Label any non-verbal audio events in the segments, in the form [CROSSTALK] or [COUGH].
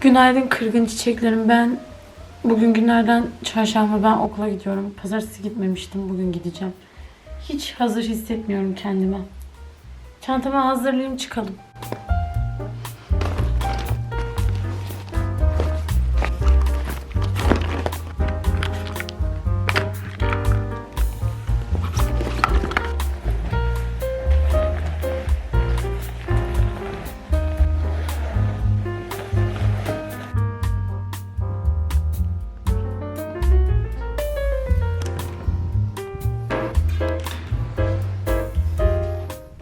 Günaydın kırgın çiçeklerim. Ben bugün günlerden çarşamba ben okula gidiyorum. Pazartesi gitmemiştim. Bugün gideceğim. Hiç hazır hissetmiyorum kendime. Çantamı hazırlayayım çıkalım.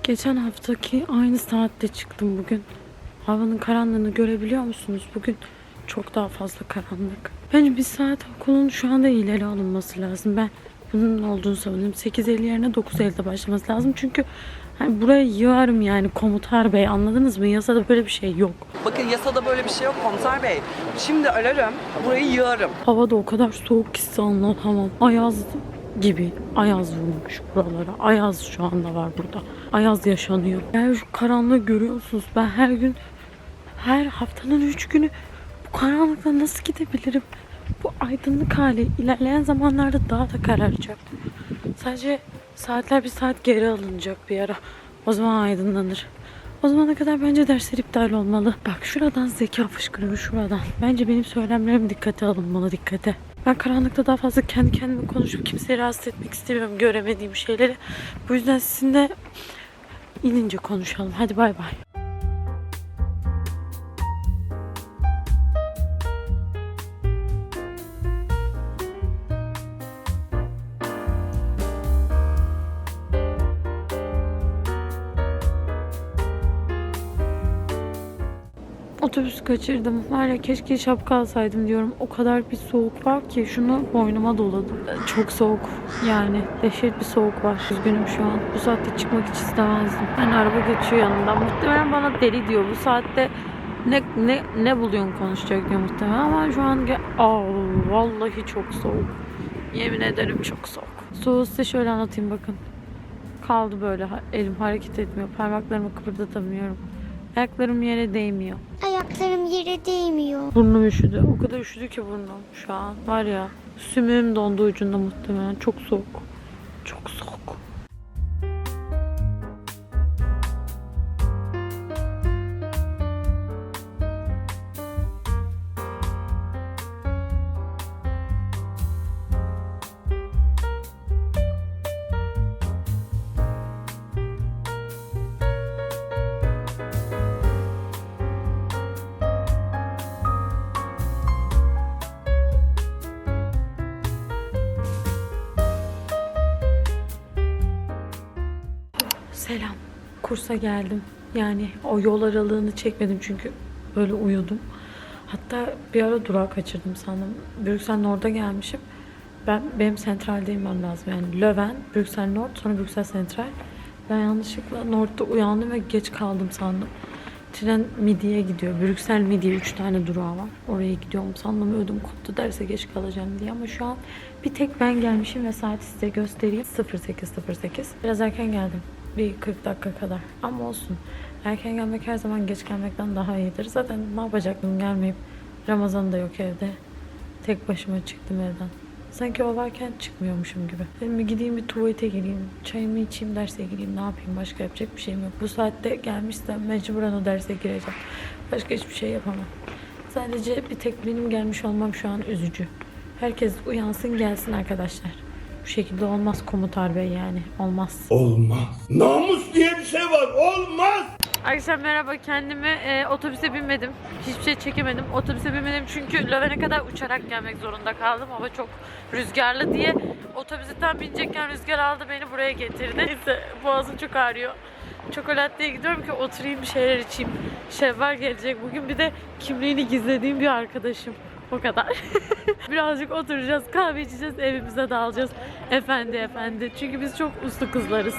Geçen haftaki aynı saatte çıktım bugün. Havanın karanlığını görebiliyor musunuz? Bugün çok daha fazla karanlık. Bence bir saat okulun şu anda ileri alınması lazım. Ben bunun olduğunu savunuyorum. 8.50 yerine 9.50'de başlaması lazım. Çünkü hani buraya yığarım yani komutar bey anladınız mı? Yasada böyle bir şey yok. Bakın yasada böyle bir şey yok komiser bey. Şimdi ararım, burayı yığarım. Hava da o kadar soğuk ki size anlatamam. Ayaz gibi. Ayaz vurmuş buralara. Ayaz şu anda var burada. Ayaz yaşanıyor. Yani şu karanlığı görüyorsunuz. Ben her gün, her haftanın üç günü bu karanlıkta nasıl gidebilirim? Bu aydınlık hali ilerleyen zamanlarda daha da kararacak. Sadece saatler bir saat geri alınacak bir ara. O zaman aydınlanır. O zamana kadar bence dersler iptal olmalı. Bak şuradan zeka fışkırıyor şuradan. Bence benim söylemlerim dikkate alınmalı dikkate. Ben karanlıkta daha fazla kendi kendime konuşup kimseyi rahatsız etmek istemiyorum göremediğim şeyleri. Bu yüzden sizinle inince konuşalım. Hadi bay bay. Otobüs kaçırdım. Var keşke şapka alsaydım diyorum. O kadar bir soğuk var ki şunu boynuma doladım. Çok soğuk yani. Dehşet bir soğuk var. Üzgünüm şu an. Bu saatte çıkmak hiç istemezdim. Yani araba geçiyor yanımdan. Muhtemelen bana deli diyor. Bu saatte ne ne ne buluyorsun konuşacak diyor muhtemelen ama şu an Aa, vallahi çok soğuk. Yemin ederim çok soğuk. Soğuğu size şöyle anlatayım bakın. Kaldı böyle elim hareket etmiyor. Parmaklarımı kıpırdatamıyorum. Ayaklarım yere değmiyor. Ayaklarım yere değmiyor. Burnum üşüdü. O kadar üşüdü ki burnum şu an. Var ya sümüğüm dondu ucunda muhtemelen. Çok soğuk. Çok soğuk. Selam. Kursa geldim. Yani o yol aralığını çekmedim çünkü böyle uyudum. Hatta bir ara durağı kaçırdım sandım. Brüksel Nord'a gelmişim. Ben benim sentralde inmem lazım. Yani Löwen, Brüksel Nord, sonra Brüksel Sentral. Ben yanlışlıkla Nord'da uyandım ve geç kaldım sandım. Tren Midi'ye gidiyor. Brüksel Midi 3 tane durağı var. Oraya gidiyorum sandım. Ödüm koptu derse geç kalacağım diye. Ama şu an bir tek ben gelmişim ve saati size göstereyim. 08.08. Biraz erken geldim. Bir 40 dakika kadar. Ama olsun. Erken gelmek her zaman geç gelmekten daha iyidir. Zaten ne yapacaktım gelmeyip. Ramazan da yok evde. Tek başıma çıktım evden. Sanki o varken çıkmıyormuşum gibi. Dedim bir gideyim bir tuvalete gireyim. Çayımı içeyim derse gireyim. Ne yapayım başka yapacak bir şeyim yok. Bu saatte gelmişsem mecburen o derse gireceğim. Başka hiçbir şey yapamam. Sadece bir tek benim gelmiş olmam şu an üzücü. Herkes uyansın gelsin arkadaşlar. Bu şekilde olmaz komutar bey yani. Olmaz. Olmaz. Namus diye bir şey var. Olmaz. Arkadaşlar merhaba kendimi e, otobüse binmedim. Hiçbir şey çekemedim. Otobüse binmedim çünkü Löwen'e kadar uçarak gelmek zorunda kaldım. Hava çok rüzgarlı diye. Otobüse tam binecekken rüzgar aldı beni buraya getirdi. Neyse boğazım çok ağrıyor. Çokolatlıya gidiyorum ki oturayım bir şeyler içeyim. Şevval gelecek. Bugün bir de kimliğini gizlediğim bir arkadaşım. O kadar. [LAUGHS] Birazcık oturacağız, kahve içeceğiz, evimize dağılacağız. Efendi efendi. Çünkü biz çok uslu kızlarız.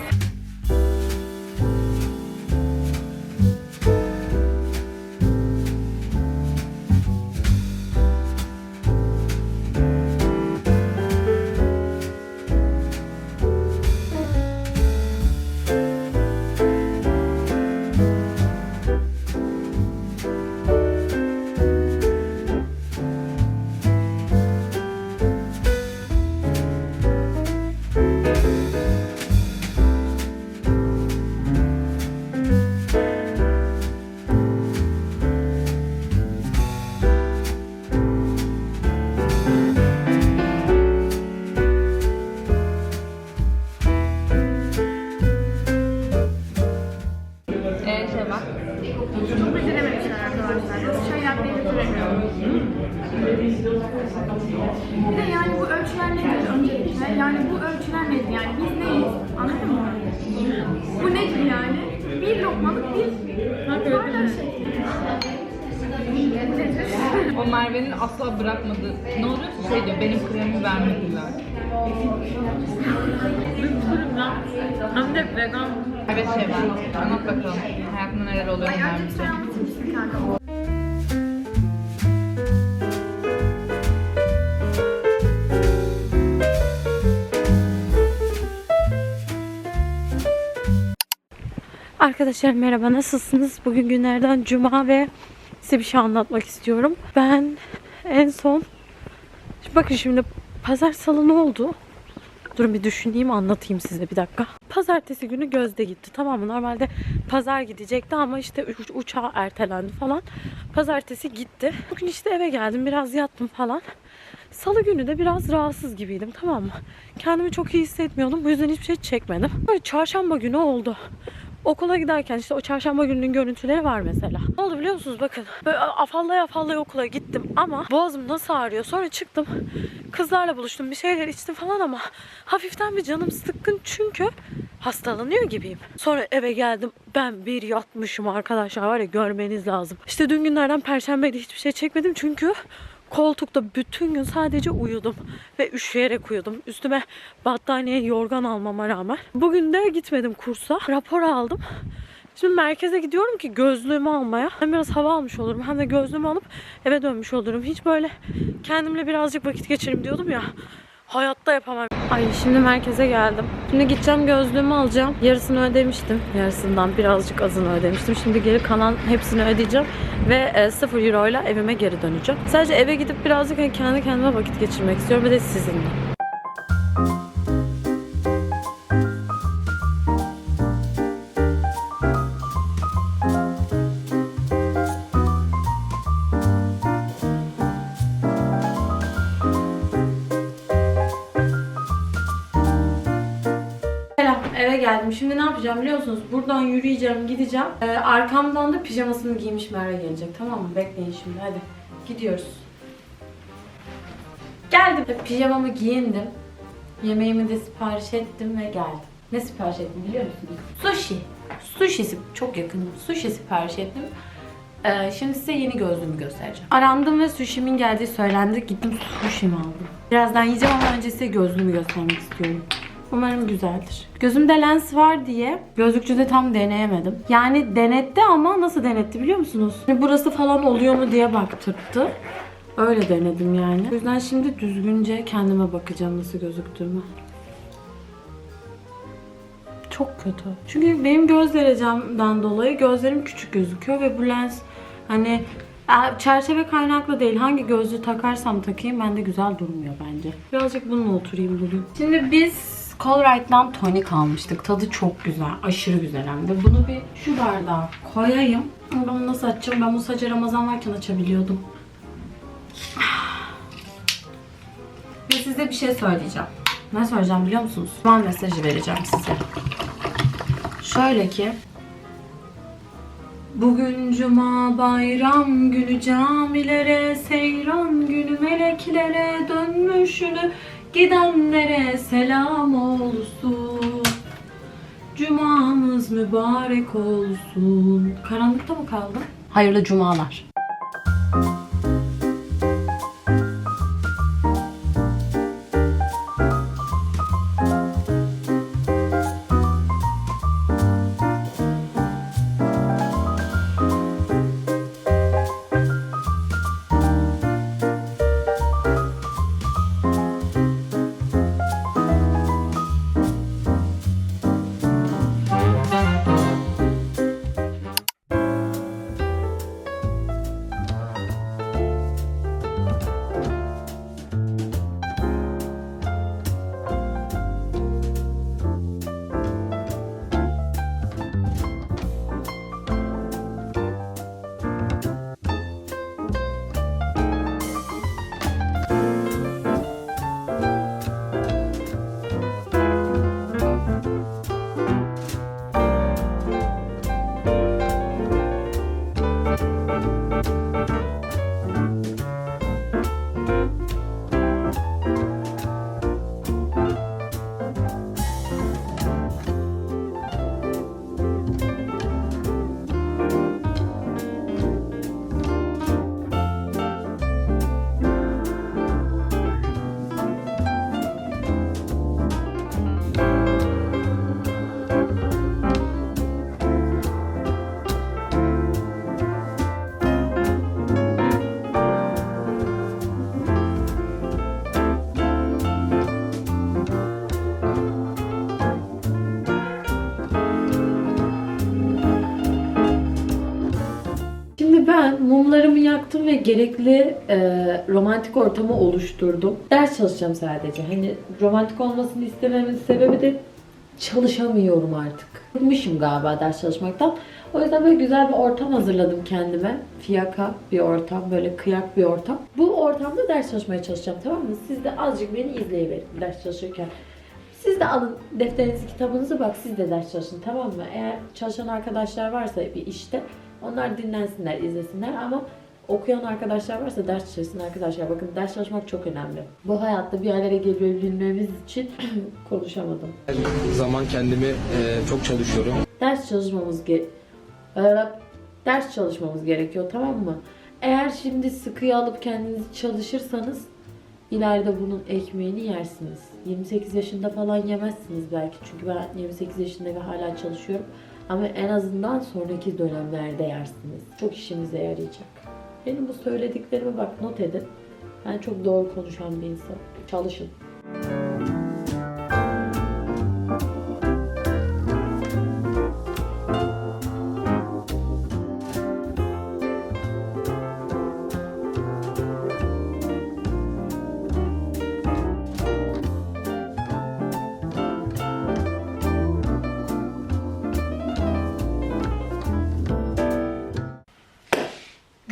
O Merve'nin asla bırakmadığı, ne oluyor şey diyor, benim kremi vermediler. Hem de vegan. Merve şey var, anlat bakalım. Hayatında neler oluyor Merve'ciğim? Arkadaşlar merhaba nasılsınız? Bugün günlerden cuma ve size bir şey anlatmak istiyorum. Ben en son Şimdi bakın şimdi pazar salı ne oldu? Durun bir düşüneyim anlatayım size bir dakika. Pazartesi günü Gözde gitti tamam mı? Normalde pazar gidecekti ama işte uç- uçağı ertelendi falan. Pazartesi gitti. Bugün işte eve geldim biraz yattım falan. Salı günü de biraz rahatsız gibiydim tamam mı? Kendimi çok iyi hissetmiyordum. Bu yüzden hiçbir şey çekmedim. Böyle çarşamba günü oldu. Okula giderken işte o çarşamba gününün görüntüleri var mesela. Ne oldu biliyor musunuz? Bakın böyle afallaya afallaya okula gittim ama boğazım nasıl ağrıyor. Sonra çıktım kızlarla buluştum bir şeyler içtim falan ama hafiften bir canım sıkkın çünkü hastalanıyor gibiyim. Sonra eve geldim ben bir yatmışım arkadaşlar var ya görmeniz lazım. İşte dün günlerden perşembeydi hiçbir şey çekmedim çünkü koltukta bütün gün sadece uyudum ve üşüyerek uyudum. Üstüme battaniye, yorgan almama rağmen. Bugün de gitmedim kursa. Rapor aldım. Şimdi merkeze gidiyorum ki gözlüğümü almaya. Hem biraz hava almış olurum hem de gözlüğümü alıp eve dönmüş olurum. Hiç böyle kendimle birazcık vakit geçireyim diyordum ya. Hayatta yapamam. Ay şimdi merkeze geldim. Şimdi gideceğim gözlüğümü alacağım. Yarısını ödemiştim. Yarısından birazcık azını ödemiştim. Şimdi geri kalan hepsini ödeyeceğim. Ve e, 0 euro ile evime geri döneceğim. Sadece eve gidip birazcık hani kendi kendime vakit geçirmek istiyorum. Ve de sizinle. Geldim. Şimdi ne yapacağım biliyor musunuz? Buradan yürüyeceğim, gideceğim. Ee, arkamdan da pijamasını giymiş Merve gelecek. Tamam mı? Bekleyin şimdi. Hadi. Gidiyoruz. Geldim. Pijamamı giyindim. Yemeğimi de sipariş ettim ve geldim. Ne sipariş ettim biliyor musunuz? Sushi. Sushi çok yakınım. Sushi sipariş ettim. Ee, şimdi size yeni gözlüğümü göstereceğim. Arandım ve sushi'min geldiği söylendi. Gittim sushi'mi aldım. Birazdan yiyeceğim ama önce size gözlüğümü göstermek istiyorum. Umarım güzeldir. Gözümde lens var diye gözlükçüde tam deneyemedim. Yani denetti ama nasıl denetti biliyor musunuz? Hani burası falan oluyor mu diye baktırdı. Öyle denedim yani. O yüzden şimdi düzgünce kendime bakacağım nasıl gözüktüğümü. Çok kötü. Çünkü benim göz derecemden dolayı gözlerim küçük gözüküyor ve bu lens hani e, çerçeve kaynaklı değil. Hangi gözlüğü takarsam takayım bende güzel durmuyor bence. Birazcık bununla oturayım bugün. Şimdi biz Colrite'dan tonik almıştık. Tadı çok güzel. Aşırı güzel hem de. Bunu bir şu bardağa koyayım. Ben bunu nasıl açacağım? Ben bu sadece Ramazan varken açabiliyordum. Ve size bir şey söyleyeceğim. Ne söyleyeceğim biliyor musunuz? Şu mesajı vereceğim size. Şöyle ki Bugün cuma bayram günü camilere seyran günü meleklere dönmüşünü gidenlere selam olsun. Cumamız mübarek olsun. Karanlıkta mı kaldım? Hayırlı cumalar. Yaktım ve gerekli e, romantik ortamı oluşturdum. Ders çalışacağım sadece. Hani romantik olmasını istememin sebebi de çalışamıyorum artık. Bıkmışım galiba ders çalışmaktan. O yüzden böyle güzel bir ortam hazırladım kendime. Fiyaka bir ortam, böyle kıyak bir ortam. Bu ortamda ders çalışmaya çalışacağım tamam mı? Siz de azıcık beni izleyiverin ders çalışırken. Siz de alın defterinizi, kitabınızı bak siz de ders çalışın tamam mı? Eğer çalışan arkadaşlar varsa bir işte onlar dinlensinler, izlesinler ama okuyan arkadaşlar varsa ders çalışsın arkadaşlar. Bakın ders çalışmak çok önemli. Bu hayatta bir yerlere gelebilmemiz için [CLEARS THROAT] konuşamadım. zaman kendimi e, çok çalışıyorum. Ders çalışmamız ge Ee, ders çalışmamız gerekiyor tamam mı? Eğer şimdi sıkıya alıp kendinizi çalışırsanız ileride bunun ekmeğini yersiniz. 28 yaşında falan yemezsiniz belki. Çünkü ben 28 yaşında ve hala çalışıyorum. Ama en azından sonraki dönemlerde yersiniz. Çok işinize yarayacak. Benim bu söylediklerime bak not edin. Ben çok doğru konuşan bir insan. Çalışın.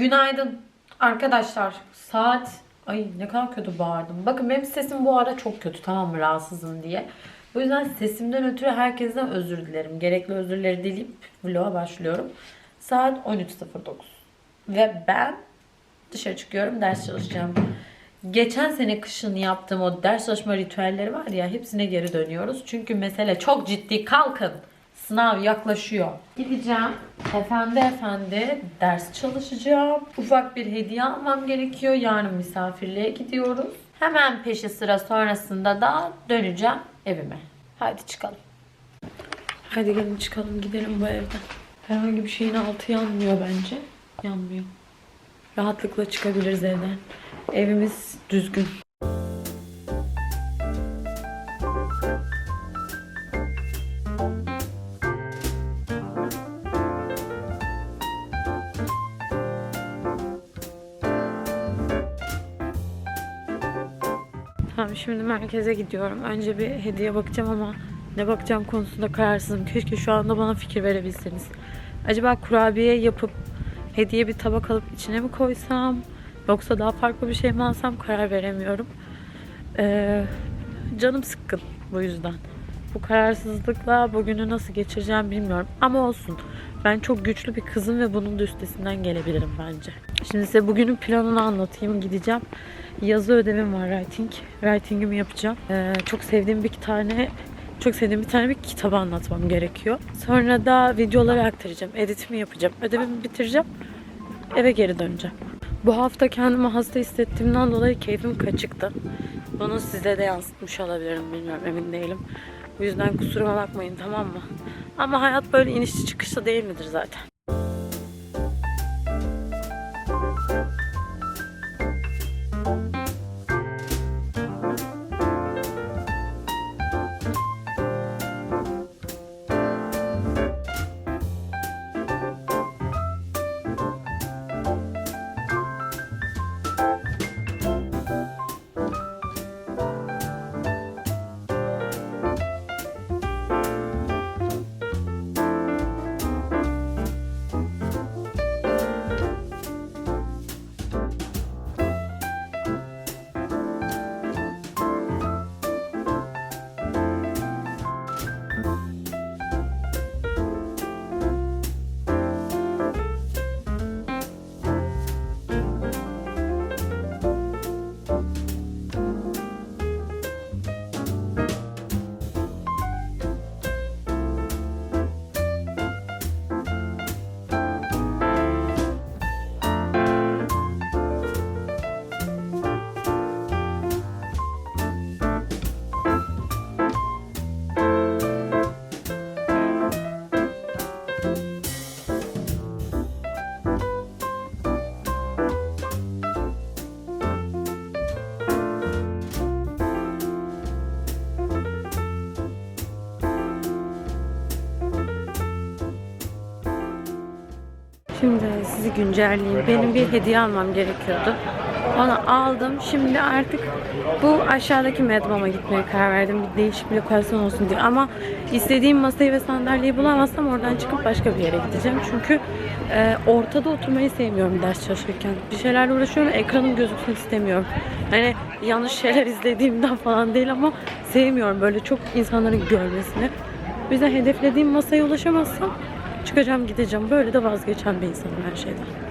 Günaydın arkadaşlar. Saat ay ne kadar kötü bağırdım. Bakın benim sesim bu ara çok kötü tamam mı rahatsızım diye. O yüzden sesimden ötürü herkesten özür dilerim. Gerekli özürleri dileyip vloga başlıyorum. Saat 13.09. Ve ben dışarı çıkıyorum ders çalışacağım. Geçen sene kışın yaptığım o ders çalışma ritüelleri var ya hepsine geri dönüyoruz. Çünkü mesele çok ciddi. Kalkın. Sınav yaklaşıyor. Gideceğim. Efendi efendi ders çalışacağım. Ufak bir hediye almam gerekiyor. Yarın misafirliğe gidiyoruz. Hemen peşi sıra sonrasında da döneceğim evime. Hadi çıkalım. Hadi gelin çıkalım gidelim bu evden. Herhangi bir şeyin altı yanmıyor bence. Yanmıyor. Rahatlıkla çıkabiliriz evden. Evimiz düzgün. Tamam şimdi merkeze gidiyorum. Önce bir hediye bakacağım ama ne bakacağım konusunda kararsızım. Keşke şu anda bana fikir verebilseniz. Acaba kurabiye yapıp hediye bir tabak alıp içine mi koysam? Yoksa daha farklı bir şey mi alsam karar veremiyorum. Ee, canım sıkkın bu yüzden. Bu kararsızlıkla bugünü nasıl geçireceğim bilmiyorum. Ama olsun. Ben çok güçlü bir kızım ve bunun da üstesinden gelebilirim bence. Şimdi size bugünün planını anlatayım. Gideceğim. Yazı ödevim var writing. Writing'imi yapacağım. Ee, çok sevdiğim bir tane çok sevdiğim bir tane bir kitabı anlatmam gerekiyor. Sonra da videoları aktaracağım. Editimi yapacağım. Ödevimi bitireceğim. Eve geri döneceğim. Bu hafta kendimi hasta hissettiğimden dolayı keyfim kaçıktı. Bunu size de yansıtmış olabilirim bilmiyorum emin değilim. Bu yüzden kusuruma bakmayın tamam mı? Ama hayat böyle inişli çıkışlı değil midir zaten? Sizi güncelleyeyim. Benim bir hediye almam gerekiyordu. Onu aldım. Şimdi artık bu aşağıdaki Medmam'a gitmeye karar verdim. Bir değişik bir lokasyon olsun diye. Ama istediğim masayı ve sandalyeyi bulamazsam oradan çıkıp başka bir yere gideceğim. Çünkü e, ortada oturmayı sevmiyorum ders çalışırken. Bir şeylerle uğraşıyorum. Ekranım gözüksün istemiyorum. Hani yanlış şeyler izlediğimden falan değil ama sevmiyorum böyle çok insanların görmesini. Yüzden hedeflediğim masaya ulaşamazsam çıkacağım gideceğim. Böyle de vazgeçen bir insanım her şeyden.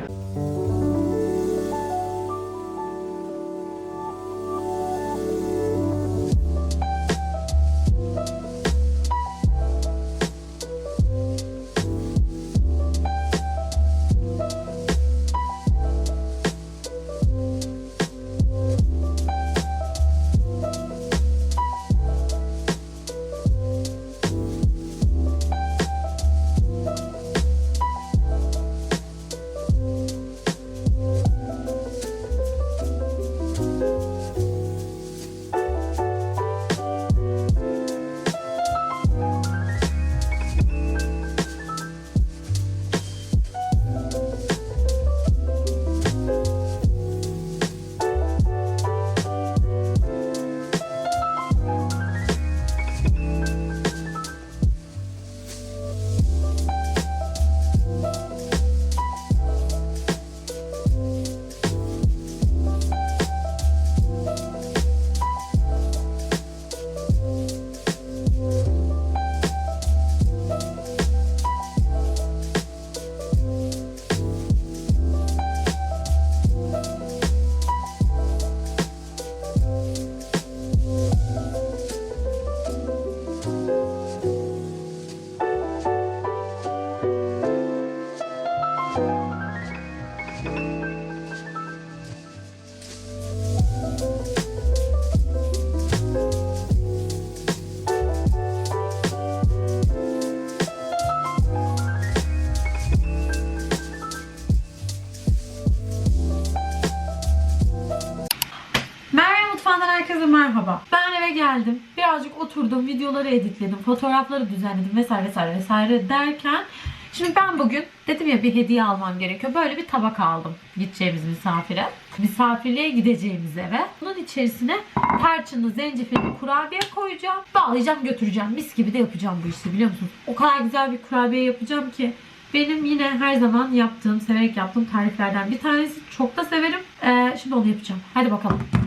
Herkese merhaba. Ben eve geldim. Birazcık oturdum, videoları editledim, fotoğrafları düzenledim vesaire vesaire vesaire derken Şimdi ben bugün dedim ya bir hediye almam gerekiyor. Böyle bir tabak aldım gideceğimiz misafire. Misafirliğe gideceğimiz eve. Bunun içerisine tarçınlı, zencefilli kurabiye koyacağım. Bağlayacağım götüreceğim. Mis gibi de yapacağım bu işi biliyor musunuz? O kadar güzel bir kurabiye yapacağım ki. Benim yine her zaman yaptığım, severek yaptığım tariflerden bir tanesi. Çok da severim. Ee, şimdi onu yapacağım. Hadi bakalım.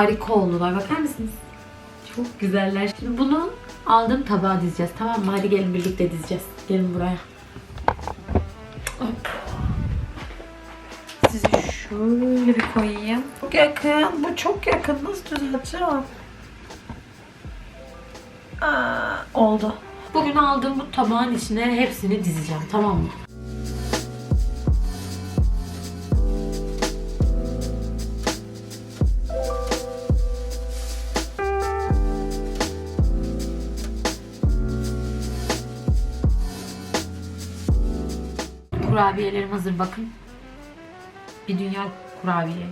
Harika oldular. Bakar mısınız? Çok güzeller. Şimdi bunu aldığım tabağa dizeceğiz. Tamam mı? Hadi gelin birlikte dizeceğiz. Gelin buraya. Hop. Sizi şöyle bir koyayım. Çok yakın. Bu çok yakın. Nasıl düzelteceğim? Aa, oldu. Bugün aldığım bu tabağın içine hepsini dizeceğim. Tamam mı? Kurabiyelerim hazır bakın. Bir dünya kurabiye.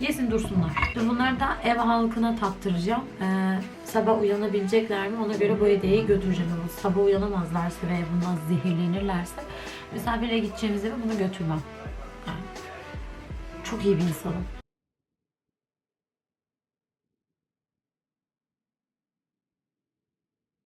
Yesin dursunlar. Şimdi Bunları da ev halkına tattıracağım. Ee, sabah uyanabilecekler mi ona göre bu hediyeyi götüreceğim. Ama sabah uyanamazlarsa ve bundan zehirlenirlerse misafire gideceğimiz eve bunu götürmem. Yani çok iyi bir insanım.